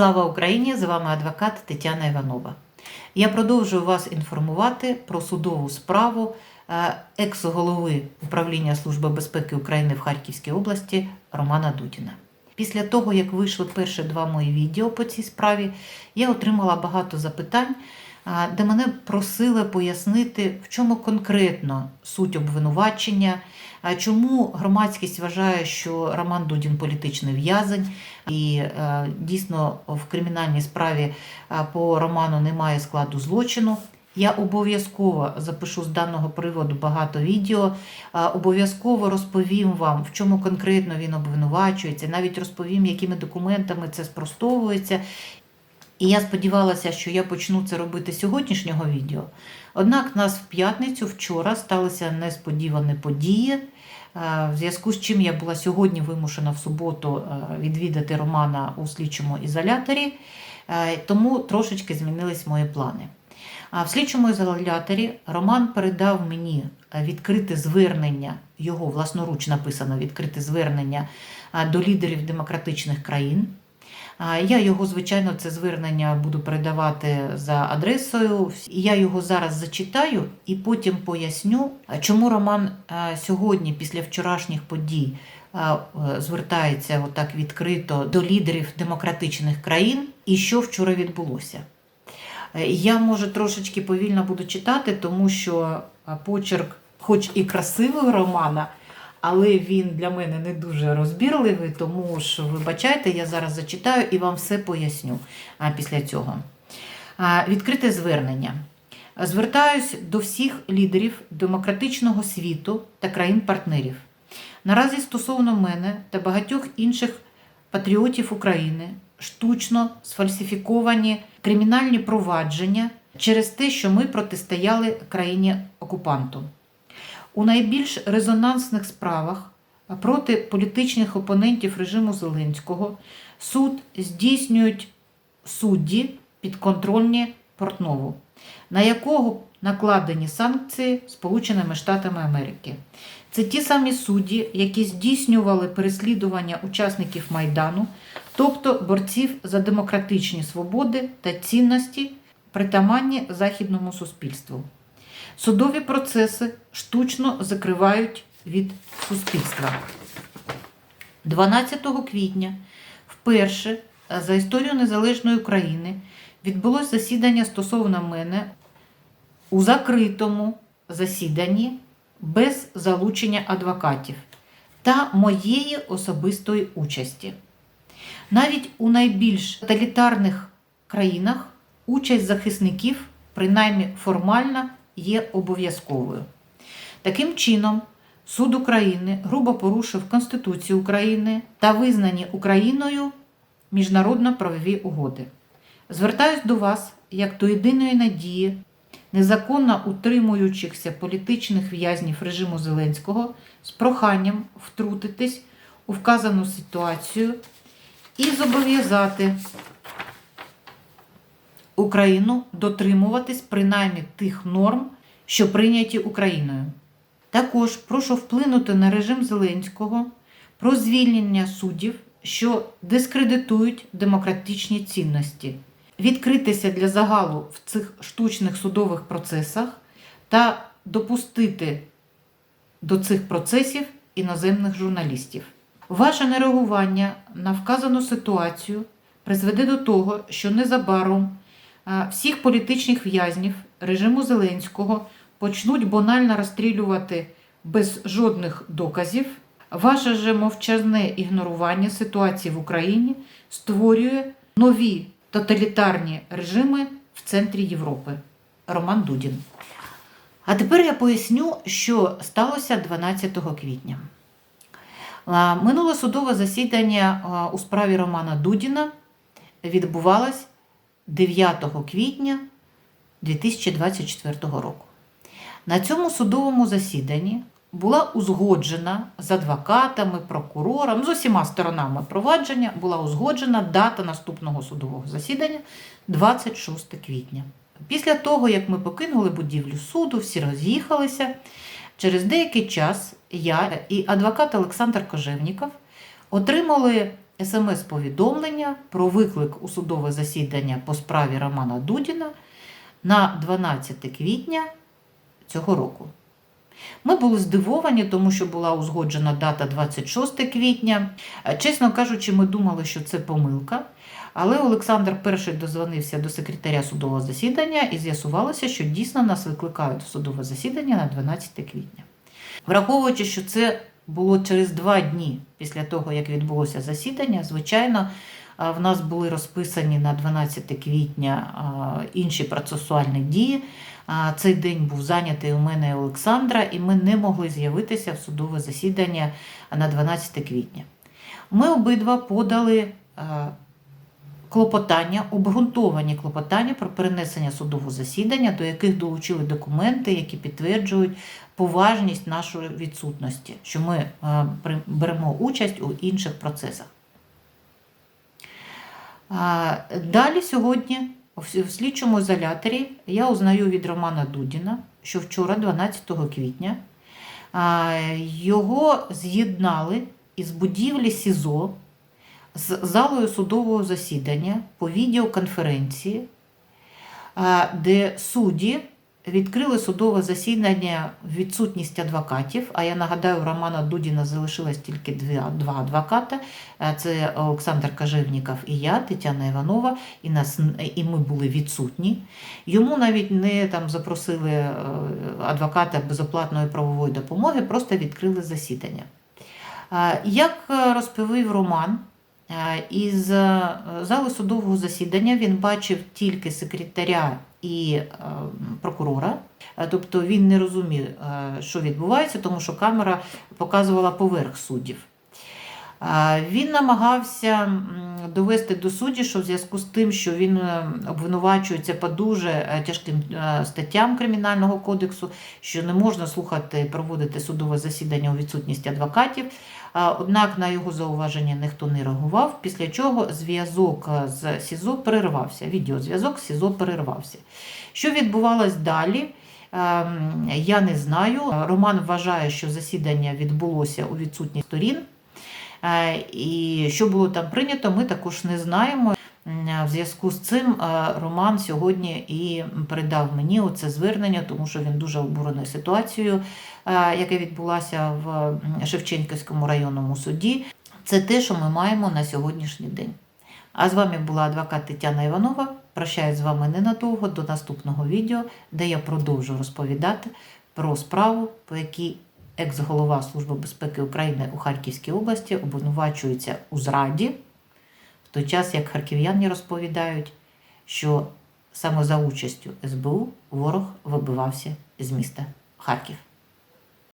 Слава Україні! З вами адвокат Тетяна Іванова. Я продовжую вас інформувати про судову справу е, екс-голови управління Служби безпеки України в Харківській області Романа Дудіна. Після того, як вийшли перші два мої відео по цій справі, я отримала багато запитань, де мене просили пояснити, в чому конкретно суть обвинувачення, чому громадськість вважає, що Роман Дудін політичний в'язень, і е, дійсно в кримінальній справі е, по Роману немає складу злочину. Я обов'язково запишу з даного приводу багато відео, е, обов'язково розповім вам, в чому конкретно він обвинувачується, навіть розповім, якими документами це спростовується. І я сподівалася, що я почну це робити сьогоднішнього відео. Однак нас в п'ятницю вчора сталися несподівані події, е, в зв'язку з чим я була сьогодні вимушена в суботу е, відвідати Романа у слідчому ізоляторі, е, тому трошечки змінились мої плани. В слідчому ізоляторі Роман передав мені відкрите звернення, його власноруч написано відкрите звернення до лідерів демократичних країн. Я його, звичайно, це звернення буду передавати за адресою. Я його зараз зачитаю і потім поясню, чому Роман сьогодні, після вчорашніх подій, е, звертається отак відкрито до лідерів демократичних країн і що вчора відбулося. Е, Я, може, трошечки повільно буду читати, тому що почерк, хоч і красивий Романа, але він для мене не дуже розбірливий, тому ж вибачайте, я зараз зачитаю і вам все поясню після цього. Відкрите звернення. Звертаюсь до всіх лідерів демократичного світу та країн-партнерів. Наразі стосовно мене та багатьох інших патріотів України штучно сфальсифіковані кримінальні провадження через те, що ми протистояли країні окупанту. У найбільш резонансних справах проти політичних опонентів режиму Зеленського суд здійснюють судді підконтрольні Портнову, на якого накладені санкції Сполученими Штатами Америки. Це ті самі судді, які здійснювали переслідування учасників Майдану, тобто борців за демократичні свободи та цінності, притаманні західному суспільству. Судові процеси штучно закривають від суспільства. 12 квітня вперше за історію Незалежної України відбулось засідання стосовно мене у закритому засіданні без залучення адвокатів та моєї особистої участі. Навіть у найбільш тоталітарних країнах участь захисників, принаймні формально, є обов'язковою. Таким чином, суд України грубо порушив Конституцію України та визнані Україною міжнародно-правові угоди. Звертаюсь до вас як до єдиної надії, незаконно утримуючихся політичних в'язнів режиму Зеленського з проханням втрутитись у вказану ситуацію і зобов'язати Україну дотримуватись принаймні тих норм, що прийняті Україною. Також прошу вплинути на режим Зеленського про звільнення суддів, що дискредитують демократичні цінності, відкритися для загалу в цих штучних судових процесах та допустити до цих процесів іноземних журналістів. Ваше нереагування на вказану ситуацію призведе до того, що незабаром всіх політичних в'язнів режиму Зеленського почнуть банально розстрілювати без жодних доказів. Ваше же мовчазне ігнорування ситуації в Україні створює нові тоталітарні режими в центрі Європи. Роман Дудін. А тепер я поясню, що сталося 12 квітня. А, Минуле судове засідання у справі Романа Дудіна відбувалось 9 квітня 2024 року. На цьому судовому засіданні була узгоджена з адвокатами, прокурором, з усіма сторонами провадження була узгоджена дата наступного судового засідання 26 квітня. Після того, як ми покинули будівлю суду, всі роз'їхалися. Через деякий час я і адвокат Олександр Кожевніков отримали смс-повідомлення про виклик у судове засідання по справі Романа Дудіна на 12 квітня цього року. Ми були здивовані, тому що була узгоджена дата 26 квітня. Е, Чесно кажучи, ми думали, що це помилка. Але Олександр перший дозвонився до секретаря судового засідання і з'ясувалося, що дійсно нас викликають в судове засідання на 12 квітня. Враховуючи, що це було через два дні після того, як відбулося засідання, звичайно, в нас були розписані на 12 квітня інші процесуальні дії. Цей день був зайнятий у мене і Олександра, і ми не могли з'явитися в судове засідання на 12 квітня. Ми обидва подали клопотання, обґрунтовані клопотання про перенесення судового засідання, до яких долучили документи, які підтверджують поважність нашої відсутності, що ми е, беремо участь у інших процесах. А, Далі сьогодні в слідчому ізоляторі я узнаю від Романа Дудіна, що вчора, 12 квітня, а, його з'єднали із будівлі СІЗО з залою судового засідання по відеоконференції, де судді відкрили судове засідання в відсутність адвокатів. А я нагадаю, у Романа Дудіна залишилось тільки два адвоката. Е, Це Олександр Кажевніков і я, Тетяна Іванова, і, нас, і ми були відсутні. Йому навіть не там запросили е, адвоката безоплатної правової допомоги, просто відкрили засідання. Е, Як е, розповів Роман, е, із е, зали судового засідання він бачив тільки секретаря і е, прокурора. Е, Тобто він не розумів, е, що відбувається, тому що камера показувала поверх суддів. Він намагався довести до судді, що в зв'язку з тим, що він е, обвинувачується по дуже е, тяжким е, статтям Кримінального кодексу, що не можна слухати, проводити судове засідання у відсутність адвокатів. Однак на його зауваження ніхто не реагував, після чого зв'язок з СІЗО перервався. Відеозв'язок з СІЗО перервався. Що відбувалось далі? Я не знаю. Роман вважає, що засідання відбулося у відсутність сторін. Е, І що було там прийнято, ми також не знаємо. В зв'язку з цим е, Роман сьогодні і передав мені оце звернення, тому що він дуже обурений ситуацією, е, яка відбулася в Шевченківському районному суді. Це те, що ми маємо на сьогоднішній день. А з вами була адвокат Тетяна Іванова. Прощаюсь з вами ненадовго до наступного відео, де я продовжу розповідати про справу, по якій екс-голова Служби безпеки України у Харківській області обвинувачується у зраді, в той час як харків'яни розповідають, що саме за участю СБУ ворог вибивався з міста Харків.